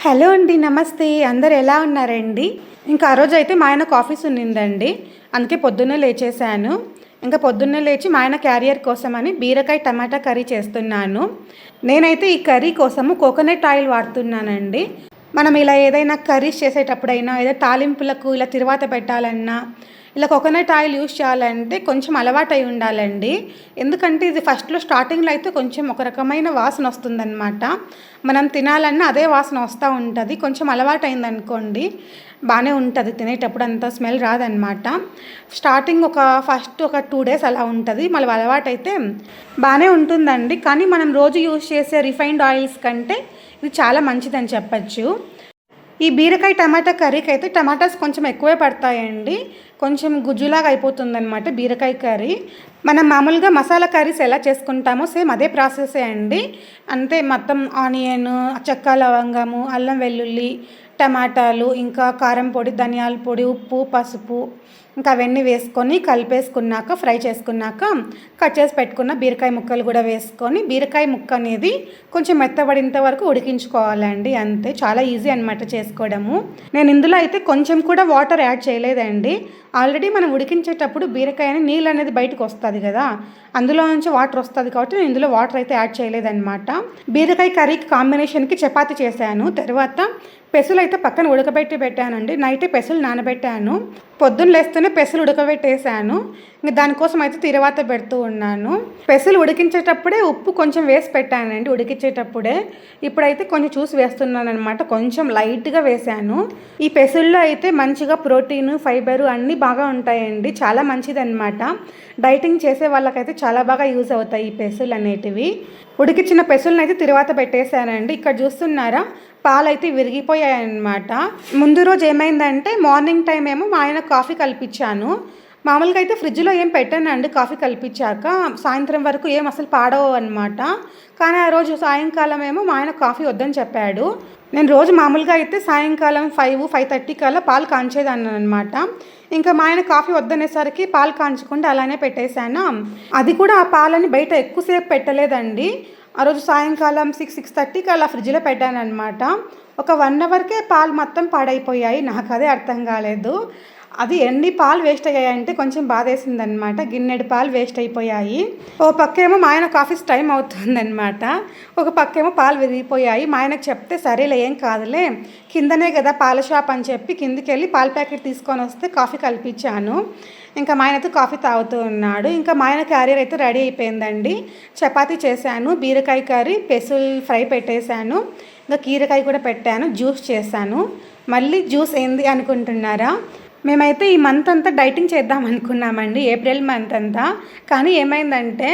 Hello అండి నమస్తే. అందరు ఎలా ఉన్నారండి? ఇంకా ఆ రోజు అయితే మా ఆయన ఆఫీస్ ఉన్నిందండి. అందుకే పొద్దున్నే లేచేసాను ఇంకా పొద్దున్నే లేచి మా ఆయన క్యారియర్ కోసమని బీరకాయ టమాటా కర్రీ చేస్తున్నాను. నేనైతే ఈ కర్రీ కోసము కోకోనట్ ఆయిల్ వాడుతున్నానండి. మనం ఇలా ఏదైనా కర్రీస్ చేసేటప్పుడైనా ఏదో తాలింపులకు ఇలా తిరువాత పెట్టాలన్నా ఇలా కోకోనట్ ఆయిల్ యూస్ చేయాలంటే కొంచెం అలవాటు అయి ఉండాలండి. ఎందుకంటే ఇది ఫస్ట్లో స్టార్టింగ్లో అయితే కొంచెం ఒక రకమైన వాసన వస్తుందన్నమాట. మనం తినాలన్నా అదే వాసన వస్తూ ఉంటుంది. కొంచెం అలవాటు అయిందనుకోండి బాగానే ఉంటుంది. తినేటప్పుడు అంత స్మెల్ రాదనమాట స్టార్టింగ్ ఒక ఫస్ట్ ఒక టూ డేస్ అలా ఉంటుంది. మళ్ళీ అలవాటు అయితే బాగానే ఉంటుందండి. కానీ మనం రోజు యూస్ చేసే రిఫైన్డ్ ఆయిల్స్ కంటే ఇది చాలా మంచిదని చెప్పచ్చు. ఈ బీరకాయ టమాటా కర్రీకి అయితే టమాటాస్ కొంచెం ఎక్కువే పడతాయండి. కొంచెం గుజ్జులాగా అయిపోతుందన్నమాట బీరకాయ కర్రీ. మనం మామూలుగా మసాలా కర్రీస్ ఎలా చేసుకుంటామో సేమ్ అదే ప్రాసెసే అండి. అంతే మొత్తం ఆనియన్ చెక్క లవంగము అల్లం వెల్లుల్లి టమాటాలు ఇంకా కారం పొడి ధనియాల పొడి ఉప్పు పసుపు ఇంకా అవన్నీ వేసుకొని కలిపేసుకున్నాక ఫ్రై చేసుకున్నాక కట్ చేసి పెట్టుకున్న బీరకాయ ముక్కలు కూడా వేసుకొని బీరకాయ ముక్క అనేది కొంచెం మెత్తబడేంత వరకు ఉడికించుకోవాలండి అంతే. చాలా ఈజీ అనమాట చేసుకోవడము. నేను ఇందులో అయితే కొంచెం కూడా వాటర్ యాడ్ చేయలేదండి. ఆల్రెడీ మనం ఉడికించేటప్పుడు బీరకాయ నీళ్ళు అనేది బయటకు వస్తుంది కదా అందులో నుంచి వాటర్ వస్తుంది కాబట్టి నేను ఇందులో వాటర్ అయితే యాడ్ చేయలేదన్నమాట. బీరకాయ కర్రీకి కాంబినేషన్కి చపాతి చేశాను తర్వాత పెసలు అయితే పక్కన ఉడకబెట్టి పెట్టానండి. నైట్ పెసలు నానబెట్టాను పొద్దున్న లేస్తేనే పెసలు ఉడకబెట్టేశాను. ఇంకా దానికోసం అయితే తిరువాత పెడుతూ ఉన్నాను. పెసలు ఉడికించేటప్పుడే ఉప్పు కొంచెం వేసి పెట్టానండి ఉడికించేటప్పుడే ఇప్పుడైతే కొంచెం చూసి వేస్తున్నాను అనమాట కొంచెం లైట్గా వేశాను. ఈ పెసల్లో అయితే మంచిగా ప్రోటీన్ ఫైబరు అన్నీ బాగా ఉంటాయండి. చాలా మంచిది అన్నమాట డైటింగ్ చేసే వాళ్ళకైతే చాలా బాగా యూజ్ అవుతాయి ఈ పెసులు అనేటివి. ఉడికిచ్చిన పెసులను అయితే తిరువాత పెట్టేశానండి. ఇక్కడ చూస్తున్నారా? పాలైతే విరిగిపోయాయన్నమాట. ముందు రోజు ఏమైందంటే మార్నింగ్ టైం ఏమో మా ఆయన కాఫీ కల్పించాను. మామూలుగా అయితే ఫ్రిడ్జ్లో ఏం పెట్టానండి. కాఫీ కల్పించాక సాయంత్రం వరకు ఏం అసలు పాడవు అనమాట కానీ ఆ రోజు సాయంకాలం ఏమో మా ఆయన కాఫీ వద్దని చెప్పాడు. నేను రోజు మామూలుగా అయితే సాయంకాలం ఫైవ్ ఫైవ్ థర్టీ కల్లా పాలు కాంచేదాన్ని అనమాట ఇంకా మా ఆయన కాఫీ వద్దనేసరికి పాలు కాంచకుండా అలానే పెట్టేశాను. అది కూడా ఆ పాలని బయట ఎక్కువసేపు పెట్టలేదండి. ఆ రోజు సాయంకాలం సిక్స్ సిక్స్ థర్టీకి అలా ఫ్రిడ్జ్లో పెట్టాను అనమాట ఒక వన్ అవర్కే పాలు మొత్తం పాడైపోయాయి. నాకు అదే అర్థం కాలేదు. అది ఎన్ని పాలు వేస్ట్ అయ్యాయంటే కొంచెం బాధేసింది అనమాట గిన్నెడు పాలు వేస్ట్ అయిపోయాయి. ఓ పక్కేమో మా ఆయన ఆఫీస్ టైం అవుతుందన్నమాట. ఒక పక్కేమో పాలు విరిగిపోయాయి. మా ఆయనకు చెప్తే సరేలే ఏం కాదులే. కిందనే కదా పాల షాప్ అని చెప్పి కిందికి వెళ్ళి పాల ప్యాకెట్ తీసుకొని వస్తే కాఫీ కల్పించాను. ఇంకా మా ఆయనతో కాఫీ తాగుతూ ఉన్నాడు. ఇంకా మా ఆయన క్యారియర్ అయితే రెడీ అయిపోయిందండి. చపాతీ చేశాను బీరకాయ కర్రీ పెసుల్ ఫ్రై పెట్టేశాను. ఇంకా కీరకాయ కూడా పెట్టాను జ్యూస్ చేశాను. మళ్ళీ జ్యూస్ ఏంది అనుకుంటున్నారా? మేమైతే ఈ మంత్ అంతా డైటింగ్ చేద్దాం అనుకున్నామండి ఏప్రిల్ మంత్ అంతా. కానీ ఏమైందంటే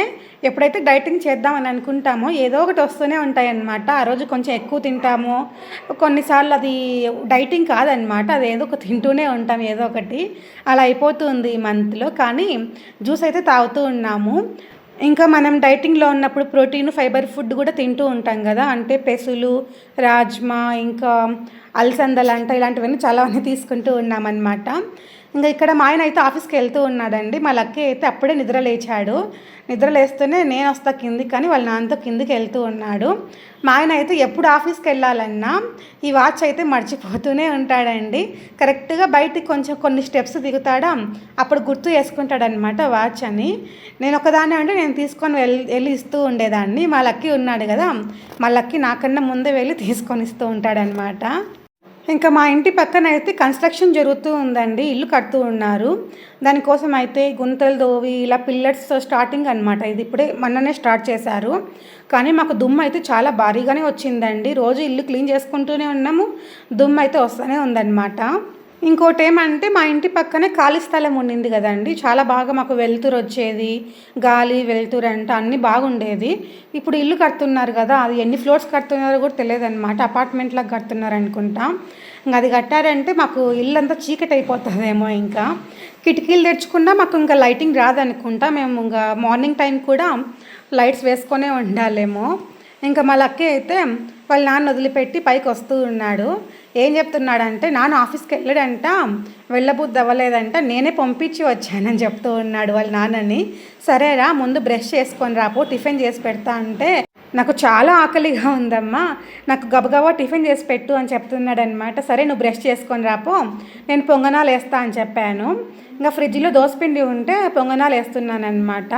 ఎప్పుడైతే డైటింగ్ చేద్దామని అనుకుంటామో ఏదో ఒకటి వస్తూనే ఉంటాయన్నమాట. ఆ రోజు కొంచెం ఎక్కువ తింటాము. కొన్నిసార్లు అది డైటింగ్ కాదనమాట అది ఏదో ఒక తింటూనే ఉంటాం ఏదో ఒకటి. అలా అయిపోతుంది ఈ మంత్లో కానీ జ్యూస్ అయితే తాగుతూ ఉన్నాము. ఇంకా మనం డైటింగ్లో ఉన్నప్పుడు ప్రోటీన్ ఫైబర్ ఫుడ్ కూడా తింటూ ఉంటాం కదా. అంటే పెసులు రాజ్మా ఇంకా అలసందలు అంట ఇలాంటివన్నీ చాలా అన్నీ తీసుకుంటూ ఉన్నామన్నమాట. ఇంకా ఇక్కడ మా ఆయన అయితే ఆఫీస్కి వెళ్తూ ఉన్నాడండి. మా లక్కీ అయితే అప్పుడే నిద్ర లేచాడు. నిద్ర లేస్తూనే నేను వస్తా కిందికి కానీ వాళ్ళ నాన్నతో కిందికి వెళ్తూ ఉన్నాడు. మా ఆయన అయితే ఎప్పుడు ఆఫీస్కి వెళ్ళాలన్నా ఈ వాచ్ అయితే మర్చిపోతూనే ఉంటాడండి. కరెక్ట్గా బయటికి కొంచెం కొన్ని స్టెప్స్ దిగుతాడా? అప్పుడు గుర్తు చేసుకుంటాడనమాట వాచ్ అని. నేను ఒకదాన్ని అంటే నేను తీసుకొని వెళ్ళి వెళ్ళి ఇస్తూ ఉండేదాన్ని. మా లక్కీ ఉన్నాడు కదా మా లక్కీ నాకన్నా ముందే వెళ్ళి తీసుకొని ఇస్తూ ఉంటాడనమాట ఇంకా మా ఇంటి పక్కన అయితే కన్స్ట్రక్షన్ జరుగుతూ ఉందండి. ఇల్లు కడుతూ ఉన్నారు. దానికోసం అయితే గుంతలు దోవి ఇలా పిల్లర్స్ స్టార్టింగ్ అనమాట ఇది ఇప్పుడే మొన్ననే స్టార్ట్ చేశారు. కానీ మాకు దుమ్ము అయితే చాలా భారీగానే వచ్చిందండి. రోజు ఇల్లు క్లీన్ చేసుకుంటూనే ఉన్నాము. దుమ్ము అయితే వస్తూనే ఉందన్నమాట. ఇంకోటి ఏమంటే మా ఇంటి పక్కనే ఖాళీ స్థలం ఉండింది కదండి. చాలా బాగా మాకు వెలుతురు వచ్చేది. గాలి వెలుతురు అంటే అన్నీ బాగుండేది. ఇప్పుడు ఇల్లు కడుతున్నారు కదా అది ఎన్ని ఫ్లోర్స్ కడుతున్నారో కూడా తెలియదన్నమాట. అపార్ట్మెంట్లకు కడుతున్నారు అనుకుంటా ఇంకా అది కట్టారంటే మాకు ఇల్లు అంతా చీకటి అయిపోతుందేమో ఇంకా. కిటికీలు తెచ్చుకున్నా మాకు ఇంకా లైటింగ్ రాదనుకుంటా. మేము ఇంకా మార్నింగ్ టైం కూడా లైట్స్ వేసుకొనే ఉండాలేమో. ఇంకా మా లక్కీ అయితే వాళ్ళ నాన్న వదిలిపెట్టి పైకి వస్తూ ఉన్నాడు. ఏం చెప్తున్నాడంటే నాన్న ఆఫీస్కి వెళ్ళాడంట వెళ్ళబుద్ధి అవ్వలేదంట నేనే పంపించి వచ్చానని చెప్తూ ఉన్నాడు వాళ్ళ నాన్నని. సరేరా ముందు బ్రష్ చేసుకొని రాపో టిఫిన్ చేసి పెడతా అంటే నాకు చాలా ఆకలిగా ఉందమ్మా. నాకు గబగబా టిఫిన్ చేసి పెట్టు అని చెప్తున్నాడు అనమాట సరే నువ్వు బ్రష్ చేసుకొని రాపో నేను పొంగనాలు వేస్తా అని చెప్పాను. ఇంకా ఫ్రిడ్జ్లో దోసపిండి ఉంటే పొంగనాలు వేస్తున్నాను అనమాట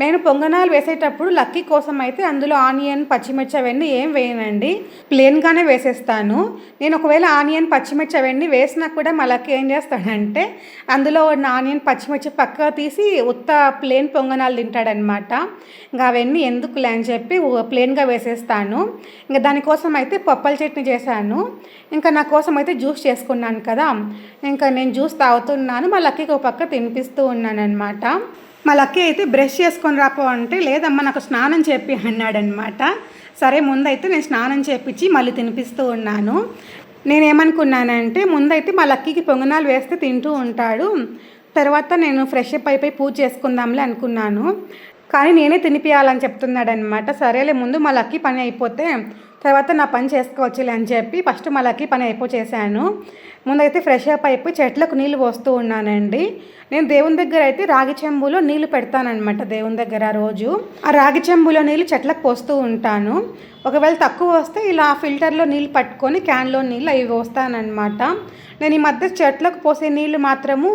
నేను పొంగనాలు వేసేటప్పుడు లక్కీ కోసం అయితే అందులో ఆనియన్ పచ్చిమిర్చి అవన్నీ ఏం వేయనండి. ప్లెయిన్గానే వేసేస్తాను. నేను ఒకవేళ ఆనియన్ పచ్చిమిర్చి అవన్నీ వేసినా కూడా మా లక్కీ ఏం చేస్తాడంటే అందులో ఉన్న ఆనియన్ పచ్చిమిర్చి పక్క తీసి ఉత్త ప్లెయిన్ పొంగనాలు తింటాడనమాట. ఇంకా అవన్నీ ఎందుకులే అని చెప్పి ప్లెయిన్గా వేసేస్తాను. ఇంకా దానికోసం అయితే పప్పల చట్నీ చేశాను. ఇంకా నా కోసం అయితే జ్యూస్ చేసుకున్నాను కదా. ఇంకా నేను జ్యూస్ తాగుతున్నాను. మా లక్కీకి ఒక పక్క తినిపిస్తూ ఉన్నాను అనమాట మా లక్కీ అయితే బ్రష్ చేసుకొని రాపో అంటే లేదమ్మా నాకు స్నానం చెప్పి అన్నాడనమాట సరే ముందైతే నేను స్నానం చేపించి మళ్ళీ తినిపిస్తూ ఉన్నాను. నేనేమనుకున్నానంటే ముందైతే మా లక్కీకి పొంగనాలు వేస్తే తింటూ ఉంటాడు. తర్వాత నేను ఫ్రెష్ అప్ అయిపోయి పూజ చేసుకుందాంలే అనుకున్నాను. కానీ నేనే తినిపియాలని చెప్తున్నాడనమాట సరేలే ముందు మా లక్కీ పని అయిపోతే తర్వాత నా పని చేసుకోవచ్చులే అని చెప్పి ఫస్ట్ మా పని అయిపో చేశాను. ముందైతే ఫ్రెష్ అప్ అయిపోయి చెట్లకు నీళ్ళు పోస్తూ ఉన్నానండి. నేను దేవుని దగ్గర అయితే రాగి చెంబులో నీళ్ళు పెడతానమాట దేవుని దగ్గర రోజు. ఆ రాగి చెంబులో నీళ్ళు చెట్లకు పోస్తూ ఉంటాను. ఒకవేళ తక్కువ వస్తే ఇలా ఫిల్టర్లో నీళ్ళు పట్టుకొని క్యాన్లో నీళ్ళు అవి పోస్తానమాట నేను ఈ మధ్య చెట్లకు పోసే నీళ్ళు మాత్రము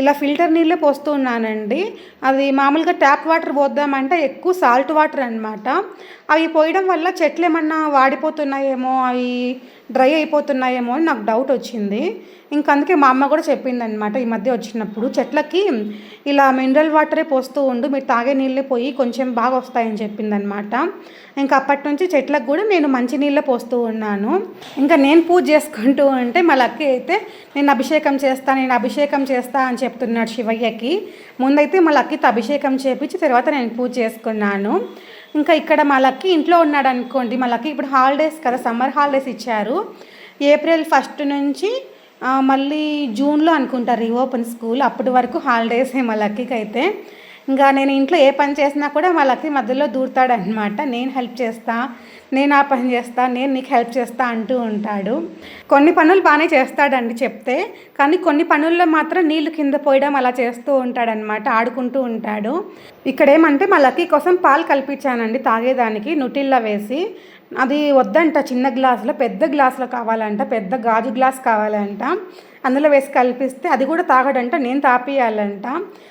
ఇలా ఫిల్టర్ నీళ్ళే పోస్తూ ఉన్నానండి. అది మామూలుగా ట్యాప్ వాటర్ పోద్దామంటే ఎక్కువ సాల్ట్ వాటర్ అనమాట అవి పోయడం వల్ల చెట్లు ఏమన్నా వాడిపోతున్నాయేమో అవి డ్రై అయిపోతున్నాయేమో అని నాకు డౌట్ వచ్చింది. ఇంక అందుకే మా అమ్మ కూడా చెప్పిందనమాట ఈ మధ్య వచ్చినప్పుడు చెట్లకి ఇలా మినరల్ వాటరే పోస్తూ ఉండు మీరు తాగే నీళ్ళే పోయి కొంచెం బాగా వస్తాయని చెప్పిందనమాట ఇంకా అప్పటి నుంచి చెట్లకు కూడా నేను మంచి నీళ్ళే పోస్తూ ఉన్నాను. ఇంకా నేను పూజ చేసుకుంటూ ఉంటే మా లక్కి అయితే నేను అభిషేకం చేస్తా నేను అభిషేకం చేస్తా అని చెప్తున్నాడు శివయ్యకి. ముందైతే మా లక్కితో అభిషేకం చేపించి తర్వాత నేను పూజ చేసుకున్నాను. ఇంకా ఇక్కడ మా లక్కి ఇంట్లో ఉన్నాడు అనుకోండి మా లక్కి ఇప్పుడు హాలిడేస్ కదా సమ్మర్ హాలిడేస్ ఇచ్చారు. ఏప్రిల్ ఫస్ట్ నుంచి మళ్ళీ జూన్లో అనుకుంటారు రీఓపెన్ స్కూల్ అప్పటి వరకు హాలిడేస్ మా లక్కీకి అయితే ఇంకా నేను ఇంట్లో ఏ పని చేసినా కూడా మా లక్కీ మధ్యలో దూరుతాడనమాట నేను హెల్ప్ చేస్తా నేను ఆ పని చేస్తా నేను నీకు హెల్ప్ చేస్తా అంటూ ఉంటాడు. కొన్ని పనులు బాగానే చేస్తాడండి చెప్తే కానీ కొన్ని పనుల్లో మాత్రం నీళ్ళు కింద పోయడం అలా చేస్తూ ఉంటాడనమాట ఆడుకుంటూ ఉంటాడు. ఇక్కడేమంటే మా లక్కీ కోసం పాలు కల్పించానండి తాగేదానికి నుటిల్లా వేసి. అది వద్దంట చిన్న గ్లాసులో పెద్ద గ్లాసులో కావాలంట పెద్ద గాజు గ్లాస్ కావాలంట. అందులో వేసి కల్పిస్తే అది కూడా తాగడంట నేను తాపియాలంట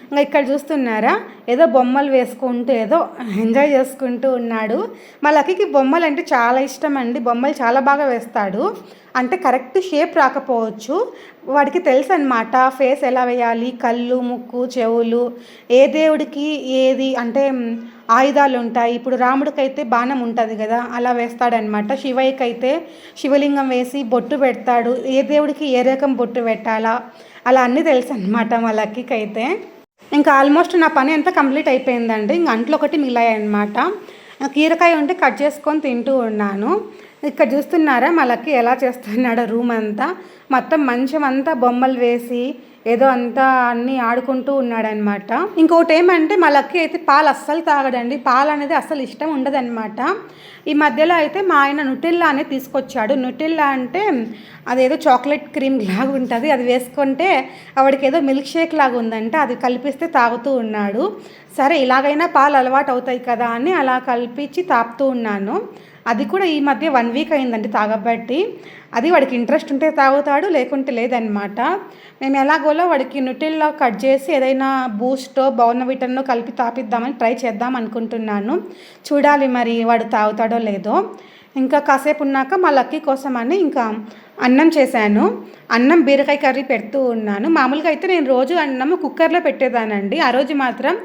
ఇంకా ఇక్కడ చూస్తున్నారా ఏదో బొమ్మలు వేసుకుంటూ ఏదో ఎంజాయ్ చేసుకుంటూ ఉన్నాడు. మా లక్కీకి బొమ్మలు అంటే చాలా ఇష్టం అండి. బొమ్మలు చాలా బాగా వేస్తాడు. అంటే కరెక్ట్ షేప్ రాకపోవచ్చు. వాడికి తెలుసు అనమాట ఫేస్ ఎలా వేయాలి కళ్ళు ముక్కు చెవులు ఏ దేవుడికి ఏది అంటే ఆయుధాలు ఉంటాయి. ఇప్పుడు రాముడికి అయితే బాణం ఉంటుంది కదా అలా వేస్తాడనమాట శివయ్యకైతే శివలింగం వేసి బొట్టు పెడతాడు. ఏ దేవుడికి ఏ రకం బొట్టు పెట్టాలా? అలా అన్నీ తెలుసు అనమాట మా లక్కీకి అయితే ఇంకా ఆల్మోస్ట్ నా పని అంతా కంప్లీట్ అయిపోయిందండి. ఇంక అంట్లో ఒకటి మిగిలాయి అనమాట కీరకాయ ఉంటే కట్ చేసుకొని తింటూ ఉన్నాను. ఇక్కడ చూస్తున్నారా మా లక్కీ ఎలా చేస్తున్నాడో రూమ్ అంతా. మొత్తం మంచం అంతా బొమ్మలు వేసి ఏదో అంతా అన్నీ ఆడుకుంటూ ఉన్నాడనమాట. ఇంకోటి ఏమంటే మా లక్కీ అయితే పాలు అస్సలు తాగడండి. పాలు అనేది అస్సలు ఇష్టం ఉండదనమాట. ఈ మధ్యలో అయితే మా ఆయన నుటిల్లా అనేది తీసుకొచ్చాడు. నుటిల్లా అంటే అదేదో చాక్లెట్ క్రీమ్ లాగా ఉంటుంది. అది వేసుకుంటే ఆవిడకి ఏదో మిల్క్ షేక్ లాగా ఉందంటే. అది కలిపిస్తే తాగుతూ ఉన్నాడు. సరే ఇలాగైనా పాలు అలవాటు అవుతాయి కదా అని అలా కలిపించి తాపుతూ ఉన్నాను. అది కూడా ఈ మధ్య వన్ వీక్ అయిందండి తాగబట్టి. అది వాడికి ఇంట్రెస్ట్ ఉంటే తాగుతాడు లేకుంటే లేదనమాట మేము ఎలాగోలో వాడికి నుటిల్లో కట్ చేసి ఏదైనా బూస్టో బౌర్నవిటన్నో కలిపి తాపిద్దామని ట్రై చేద్దాం అనుకుంటున్నాను. చూడాలి మరి వాడు తాగుతాడో లేదో. ఇంకా కాసేపు ఉన్నాక మా లక్కీ కోసం అని ఇంకా అన్నం చేశాను. అన్నం బీరకాయ కర్రీ పెడుతూ ఉన్నాను. మామూలుగా అయితే నేను రోజు అన్నం కుక్కర్లో పెట్టేదానండి. ఆ రోజు మాత్రం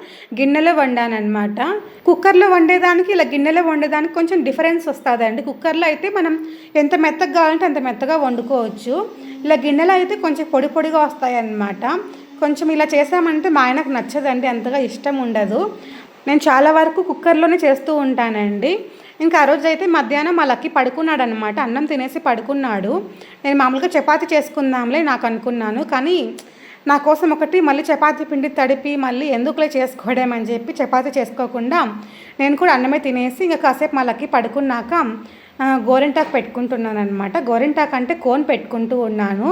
గిన్నెలో వండానమాట కుక్కర్లో వండేదానికి ఇలా గిన్నెలో వండేదానికి కొంచెం డిఫరెన్స్ వస్తుందండి. కుక్కర్లో అయితే మనం ఎంత మెత్తగా కావాలంటే అంత మెత్తగా వండుకోవచ్చు. ఇలా గిన్నెలో అయితే కొంచెం పొడి పొడిగా వస్తాయన్నమాట. కొంచెం ఇలా చేసామంటే మా ఆయనకు నచ్చదండి. అంతగా ఇష్టం ఉండదు. నేను చాలా వరకు కుక్కర్లోనే చేస్తూ ఉంటానండి. ఇంకా ఆ రోజు అయితే మధ్యాహ్నం మా లక్కి పడుకున్నాడు అనమాట అన్నం తినేసి పడుకున్నాడు. నేను మామూలుగా చపాతి చేసుకుందాంలే నాకు అనుకున్నాను. కానీ నా కోసం ఒకటి మళ్ళీ చపాతీ పిండి తడిపి మళ్ళీ ఎందుకులే చేసుకోవడం అని చెప్పి చపాతీ చేసుకోకుండా నేను కూడా అన్నమే తినేసి ఇంకా కాసేపు మా లక్కి పడుకున్నాక గోరింటాకు పెట్టుకుంటున్నాను అనమాట గోరింటాకు అంటే కోన్ పెట్టుకుంటూ ఉన్నాను.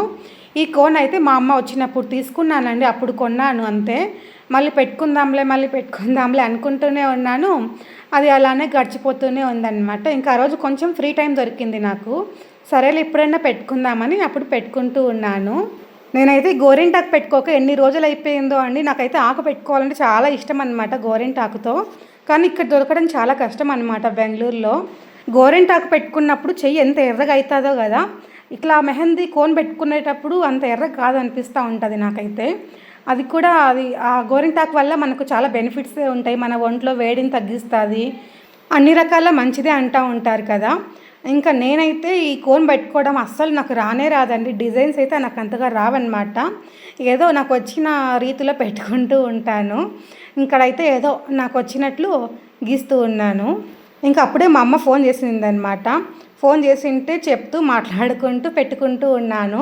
ఈ కోన్ అయితే మా అమ్మ వచ్చినప్పుడు తీసుకున్నానండి. అప్పుడు కొన్నాను అంతే. మళ్ళీ పెట్టుకుందాంలే మళ్ళీ పెట్టుకుందాంలే అనుకుంటూనే ఉన్నాను. అది అలానే గడిచిపోతూనే ఉందన్నమాట. ఇంకా ఆ రోజు కొంచెం ఫ్రీ టైం దొరికింది నాకు. సరేలే ఎప్పుడైనా పెట్టుకుందామని అప్పుడు పెట్టుకుంటూ ఉన్నాను. నేనైతే గోరింటాకు పెట్టుకోక ఎన్ని రోజులు అయిపోయిందో అండి. నాకైతే ఆకు పెట్టుకోవాలంటే చాలా ఇష్టం అనమాట గోరింటాకుతో. కానీ ఇక్కడ దొరకడం చాలా కష్టం అనమాట బెంగళూరులో. గోరింటాకు పెట్టుకున్నప్పుడు చెయ్యి ఎంత ఎర్రగా అవుతుందో కదా. ఇట్లా మెహందీ కోన్ పెట్టుకునేటప్పుడు అంత ఎర్ర కాదు అనిపిస్తూ ఉంటుంది నాకైతే. అది కూడా అది ఆ గోరింటాకు వల్ల మనకు చాలా బెనిఫిట్స్ ఉంటాయి. మన ఒంట్లో వేడిని తగ్గిస్తుంది. అన్ని రకాల మంచిదే అంటూ ఉంటారు కదా. ఇంకా నేనైతే ఈ కోన్ పెట్టుకోవడం అస్సలు నాకు రానే రాదండి. డిజైన్స్ అయితే నాకు అంతగా రావన్నమాట. ఏదో నాకు వచ్చిన రీతిలో పెట్టుకుంటూ ఉంటాను. ఇక్కడైతే ఏదో నాకు వచ్చినట్లు గీస్తూ ఉన్నాను. ఇంకా అప్పుడే మా అమ్మ ఫోన్ చేసిందనమాట ఫోన్ చేసింటే చెప్తూ మాట్లాడుకుంటూ పెట్టుకుంటూ ఉన్నాను.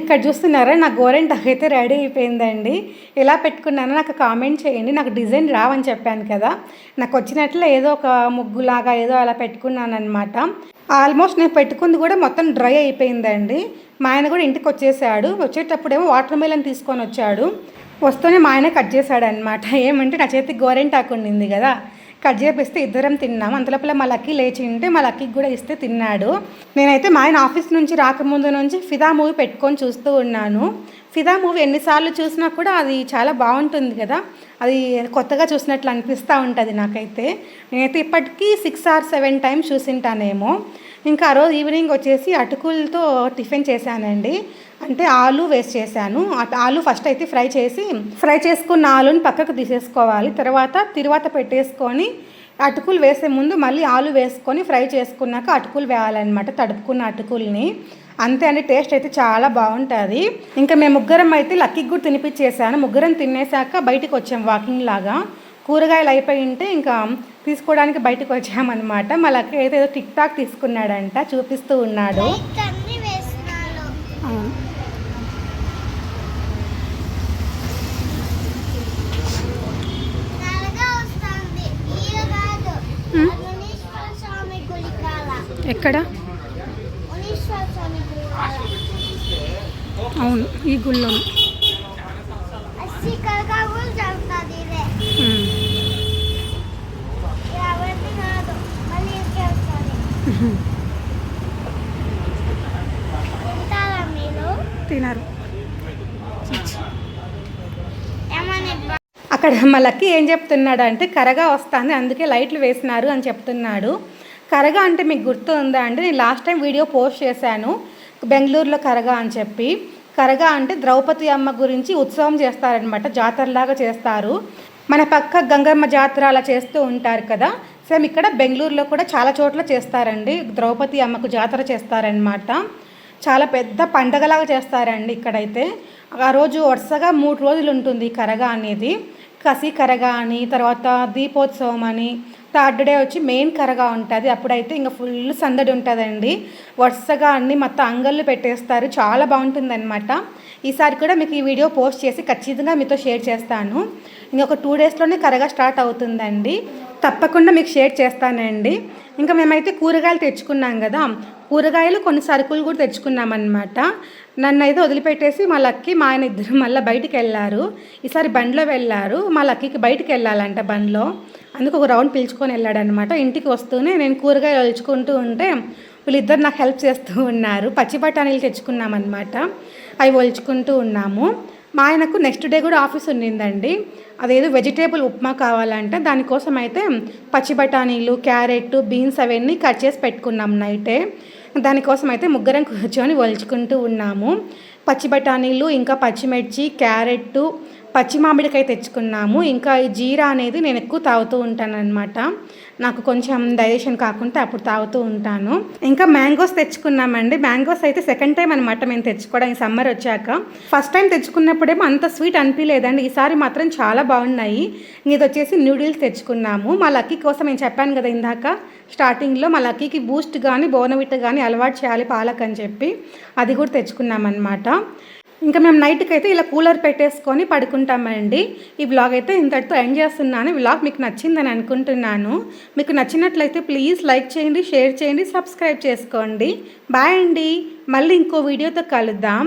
ఇక్కడ చూస్తున్నారా నా గోరెంటాకు అయితే రెడీ అయిపోయిందండి. ఎలా పెట్టుకున్నానో నాకు కామెంట్ చేయండి. నాకు డిజైన్ రావని చెప్పాను కదా. నాకు వచ్చినట్లు ఏదో ఒక ముగ్గులాగా ఏదో అలా పెట్టుకున్నాను అనమాట ఆల్మోస్ట్ నేను పెట్టుకుంది కూడా మొత్తం డ్రై అయిపోయిందండి. మా ఆయన కూడా ఇంటికి వచ్చేసాడు. వచ్చేటప్పుడేమో వాటర్ మెలన్ తీసుకొని వచ్చాడు. వస్తూనే మా ఆయన కట్ చేశాడు అనమాట ఏమంటే నా చేతికి గోరెంటాకు ఉండింది కదా. కట్ చేపిస్తే ఇద్దరం తిన్నాం. అంతలోపల మా లక్కీ లేచి ఉంటే మా లక్కీకి కూడా ఇస్తే తిన్నాడు. నేనైతే మా ఆయన ఆఫీస్ నుంచి రాకముందు నుంచి ఫిదా మూవీ పెట్టుకొని చూస్తూ ఉన్నాను. ఫిదా మూవీ ఎన్నిసార్లు చూసినా కూడా అది చాలా బాగుంటుంది కదా. అది కొత్తగా చూసినట్లు అనిపిస్తూ ఉంటుంది నాకైతే. నేనైతే ఇప్పటికీ సిక్స్ ఆర్ సెవెన్ టైమ్స్ చూసింటానేమో. ఇంకా ఆ రోజు ఈవినింగ్ వచ్చేసి అటుకులతో టిఫిన్ చేశానండి. అంటే ఆలు వేస్ట్ చేశాను. ఆలు ఫస్ట్ అయితే ఫ్రై చేసి ఫ్రై చేసుకున్న ఆలుని పక్కకు తీసేసుకోవాలి. తర్వాత తిరువాత పెట్టేసుకొని అటుకులు వేసే ముందు మళ్ళీ ఆలు వేసుకొని ఫ్రై చేసుకున్నాక అటుకులు వేయాలన్నమాట తడుపుకున్న అటుకుల్ని. అంతే అండి టేస్ట్ అయితే చాలా బాగుంటుంది. ఇంకా మేము ముగ్గురం అయితే లక్కీకి కూడా తినిపించేసాను. ముగ్గురం తినేసాక బయటికి వచ్చాం వాకింగ్ లాగా. కూరగాయలు అయిపోయి ఉంటే ఇంకా తీసుకోవడానికి బయటకు వచ్చామన్నమాట. మా లక్కీ అయితే ఏదో టిక్ టాక్ తీసుకున్నాడంట చూపిస్తూ ఉన్నాడు. ఎక్కడ? అవును ఈ గుళ్ళో. తినరు. అక్కడ మా లక్కీ ఏం చెప్తున్నాడు అంటే కరగా వస్తుంది అందుకే లైట్లు వేసినారు అని చెప్తున్నాడు. కరగా అంటే మీకు గుర్తు ఉందా నేను లాస్ట్ టైం వీడియో పోస్ట్ చేశాను. బెంగళూరులో కరగా అని చెప్పి. కరగా అంటే ద్రౌపది అమ్మ గురించి ఉత్సవం చేస్తారనమాట జాతరలాగా చేస్తారు. మన పక్క గంగమ్మ జాతర అలా చేస్తూ ఉంటారు కదా. సేమ్ ఇక్కడ బెంగళూరులో కూడా చాలా చోట్ల చేస్తారండి. ద్రౌపది అమ్మకు జాతర చేస్తారనమాట చాలా పెద్ద పండగలాగా చేస్తారండి ఇక్కడైతే. ఆ రోజు వరుసగా మూడు రోజులు ఉంటుంది కరగా అనేది. కసి కరగా అని తర్వాత దీపోత్సవం అని థర్డ్ డే వచ్చి మెయిన్ కరగా ఉంటుంది. అప్పుడైతే ఇంకా ఫుల్ సందడి ఉంటుందండి. వరుసగా అన్ని మొత్తం అంగళ్ళు పెట్టేస్తారు. చాలా బాగుంటుందన్నమాట. ఈసారి కూడా మీకు ఈ వీడియో పోస్ట్ చేసి ఖచ్చితంగా మీతో షేర్ చేస్తాను. ఇంకొక టూ డేస్లోనే కరగా స్టార్ట్ అవుతుందండి. తప్పకుండా మీకు షేర్ చేస్తానండి. ఇంకా మేమైతే కూరగాయలు తెచ్చుకున్నాం కదా. కూరగాయలు కొన్ని సరుకులు కూడా తెచ్చుకున్నామన్నమాట. నన్ను అయితే వదిలిపెట్టేసి మా లక్కి మా ఆయన ఇద్దరు మళ్ళీ బయటికి వెళ్ళారు ఈసారి బండిలో వెళ్ళారు. మా లక్కీకి బయటికి వెళ్ళాలంట బండిలో. అందుకు ఒక రౌండ్ పిలుచుకొని వెళ్ళాడనమాట ఇంటికి వస్తూనే నేను కూరగాయలు వలుచుకుంటూ ఉంటే వీళ్ళిద్దరు నాకు హెల్ప్ చేస్తూ ఉన్నారు. పచ్చి బఠానీలు తెచ్చుకున్నామన్నమాట. అవి ఒలుచుకుంటూ ఉన్నాము. మా ఆయనకు నెక్స్ట్ డే కూడా ఆఫీస్ ఉండిందండి. అదేదో వెజిటేబుల్ ఉప్మా కావాలంటే. దానికోసం అయితే పచ్చి బఠానీలు క్యారెట్ బీన్స్ అవన్నీ కట్ చేసి పెట్టుకున్నాం నైటే. దానికోసం అయితే ముగ్గురం కూర్చొని ఒలుచుకుంటూ ఉన్నాము. పచ్చి బఠానీలు ఇంకా పచ్చిమిర్చి క్యారెట్ పచ్చి మామిడికాయ తెచ్చుకున్నాము. ఇంకా ఈ జీరా అనేది నేను ఎక్కువ తాగుతూ ఉంటానన్నమాట. నాకు కొంచెం డైజెషన్ కాకుండా అప్పుడు తాగుతూ ఉంటాను. ఇంకా మ్యాంగోస్ తెచ్చుకున్నామండి. మ్యాంగోస్ అయితే సెకండ్ టైం అనమాట మేము తెచ్చుకోవడం ఈ సమ్మర్ వచ్చాక. ఫస్ట్ టైం తెచ్చుకున్నప్పుడేమో అంత స్వీట్ అనిపించలేదండి ఈసారి మాత్రం చాలా బాగున్నాయి. ఇది వచ్చేసి నూడిల్స్ తెచ్చుకున్నాము. మా లక్కీ కోసం నేను చెప్పాను కదా ఇందాక. స్టార్టింగ్లో మా లక్కీకి బూస్ట్ కానీ బోనవిట్ కానీ అలవాటు చేయాలి పాలక్ అని చెప్పి. అది కూడా తెచ్చుకున్నామన్నమాట. ఇంకా మేము నైట్కి అయితే ఇలా కూలర్ పెట్టేసుకొని పడుకుంటామండి. ఈ బ్లాగ్ అయితే ఇంతటితో ఎండ్ చేస్తున్నాను. బ్లాగ్ మీకు నచ్చిందని అనుకుంటున్నాను. మీకు నచ్చినట్లయితే ప్లీజ్ లైక్ చేయండి షేర్ చేయండి సబ్స్క్రైబ్ చేసుకోండి. బాయ్ అండి. మళ్ళీ ఇంకో వీడియోతో కలుద్దాం.